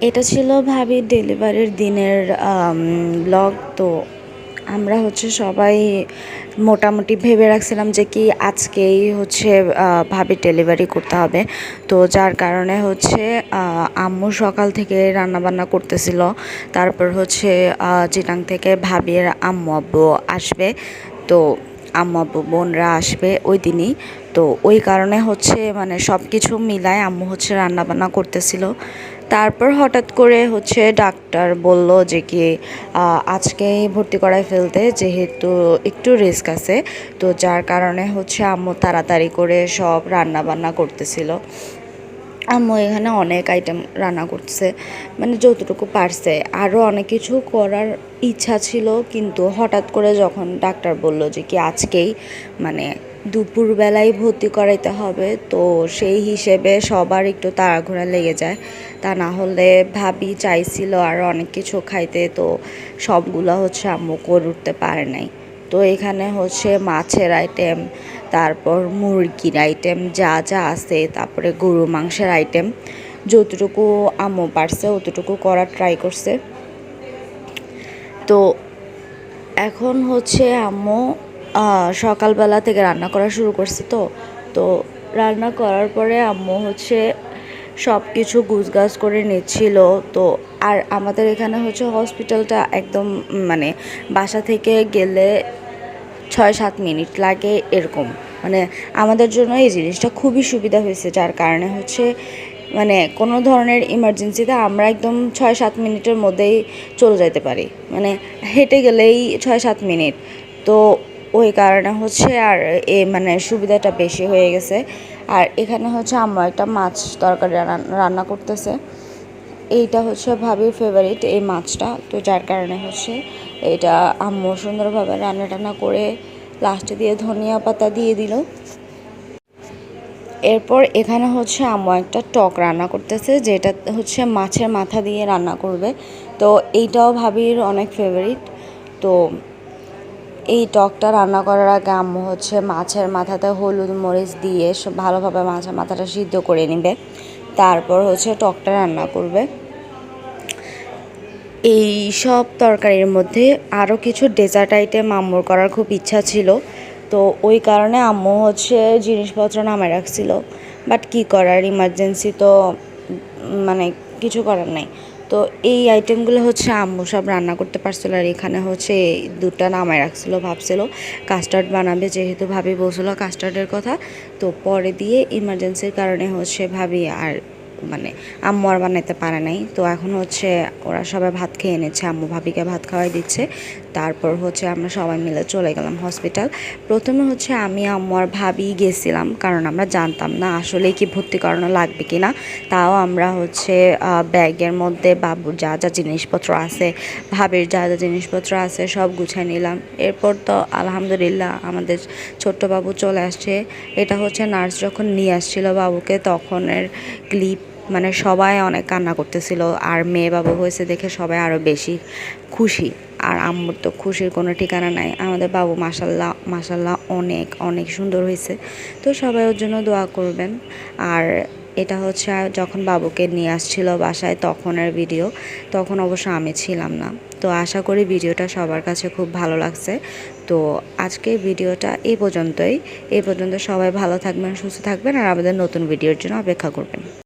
এটা ছিল ভাবি ডেলিভারির দিনের ব্লগ তো আমরা হচ্ছে সবাই মোটামুটি ভেবে রাখছিলাম যে কি আজকেই হচ্ছে ভাবি ডেলিভারি করতে হবে। তো যার কারণে হচ্ছে আম্মু সকাল থেকে রান্না বান্না করতেছিল। তারপর হচ্ছে চিটাং থেকে ভাবির আম্মু আব্বু আসবে। তো আম্মু আব্বু, বোনরা আসবে ওই দিনই। তো ওই কারণে হচ্ছে মানে সব কিছু মিলায় আম্মু হচ্ছে রান্না বান্না করতেছিল। তারপর হঠাৎ করে হচ্ছে ডাক্তার বলল যে কি আজকেই ভর্তি করায় ফেলতে যেহেতু একটু রিস্ক আছে। তো যার কারণে হচ্ছে আম্মু তাড়াতাড়ি করে সব রান্না বান্না করতেছিল। আম্মু এখানে অনেক আইটেম রান্না করছে মানে যতটুকু পারছে। আরও অনেক কিছু করার ইচ্ছা ছিল, কিন্তু হঠাৎ করে যখন ডাক্তার বলল যে কি আজকেই মানে দুপুরবেলায় ভর্তি করাইতে হবে, তো সেই হিসেবে সবার একটু তাড়াঘোড়া লেগে যায়। তা না হলে ভাবি চাইছিল আর অনেক কিছু খাইতে, তো সবগুলো হচ্ছে আম্মু করে উঠতে পারে নাই। তো এখানে হচ্ছে মাছের আইটেম তারপর মুরগির আইটেম যা যা আছে, তারপরে গরু মাংসের আইটেম যতটুকু আম্মু পারছে অতটুকু করার ট্রাই করছে। তো এখন হচ্ছে আম্মু সকালবেলা থেকে রান্না করা শুরু করছে তো। তো রান্না করার পরে আম্মু হচ্ছে সব কিছু গুছগাছ করে নিচ্ছিল। তো আর আমাদের এখানে হচ্ছে হসপিটালটা একদম মানে বাসা থেকে গেলে ছয় সাত মিনিট লাগে এরকম। মানে আমাদের জন্য এই জিনিসটা খুবই সুবিধা হয়েছে, যার কারণে হচ্ছে মানে কোনো ধরনের ইমার্জেন্সিতে আমরা একদম ছয় সাত মিনিটের মধ্যেই চলে যেতে পারি। মানে হেঁটে গেলেই ছয় সাত মিনিট। তো ওই কারণে হচ্ছে আর এ মানে সুবিধাটা বেশি হয়ে গেছে। আর এখানে হচ্ছে আম্মা একটা মাছ তরকারি রান্না রান্না করতেছে। এইটা হচ্ছে ভাবির ফেভারিট এই মাছটা। তো যার কারণে হচ্ছে এটা আম্মু সুন্দরভাবে রান্না টান্না করে লাস্টে দিয়ে ধনিয়া পাতা দিয়ে দিল। এরপর এখানে হচ্ছে আম্মু একটা টক রান্না করতেছে, যেটা হচ্ছে মাছের মাথা দিয়ে রান্না করবে। তো এইটাও ভাবির অনেক ফেভারিট তো এই টকটা রান্না করার আগে আম্মু হচ্ছে মাছের মাথাতে হলুদ মরিচ দিয়ে সব ভালোভাবে মাছের মাথাটা সিদ্ধ করে নেবে। তারপর হচ্ছে টকটা রান্না করবে। এই সব তরকারির মধ্যে আরও কিছু ডেজার্ট আইটেম আম্মুর করার খুব ইচ্ছা ছিল। তো ওই কারণে আম্মু হচ্ছে জিনিসপত্র নামে রাখছিল। বাট কি করার ইমার্জেন্সি তো মানে কিছু করার নাই। তো এই আইটেমগুলো হচ্ছে আম্মু সব রান্না করতে পারছিল আর এখানে হচ্ছে দুটা নামায় রাখছিল, ভাবছিল কাস্টার্ড বানাবে যেহেতু ভাবি বলছিল কাস্টার্ডের কথা। তো পরে দিয়ে ইমার্জেন্সির কারণে হচ্ছে ভাবি আর মানে আম্মু আর বানাইতে পারে নাই। তো এখন হচ্ছে ওরা সবাই ভাত খেয়ে এনেছে আম্মু ভাবিকে ভাত খাওয়াই দিচ্ছে। তারপর হচ্ছে আমরা সবাই মিলে চলে গেলাম হসপিটাল প্রথমে হচ্ছে আমি, আম্মু আর ভাবি গেছিলাম, কারণ আমরা জানতাম না আসলে কি ভর্তি করানো লাগবে কি না তাও আমরা হচ্ছে ব্যাগের মধ্যে বাবুর যা যা জিনিসপত্র আছে, ভাবির যা যা জিনিসপত্র আছে সব গুছিয়ে নিলাম। এরপর তো আলহামদুলিল্লাহ আমাদের ছোট্ট বাবু চলে আসছে। এটা হচ্ছে নার্স যখন নিয়ে আসছিল বাবুকে, তখনের ক্লিপ মানে সবাই অনেক কান্না করতেছিল। আর মেয়ে বাবু হয়েছে দেখে সবাই আরও বেশি খুশি। আর আম্মুর তো খুশির কোনো ঠিকানা নাই। আমাদের বাবু মাসাল্লাহ মাসাল্লাহ অনেক অনেক সুন্দর হয়েছে। তো সবাই ওর জন্য দোয়া করবেন। আর এটা হচ্ছে যখন বাবুকে নিয়ে আসছিল বাসায় তখনের ভিডিও, তখন অবশ্য আমি ছিলাম না। তো আশা করি ভিডিওটা সবার কাছে খুব ভালো লাগছে। তো আজকে ভিডিওটা এই পর্যন্তই। এই পর্যন্ত সবাই ভালো থাকবেন, সুস্থ থাকবেন, আর আমাদের নতুন ভিডিওর জন্য অপেক্ষা করবেন।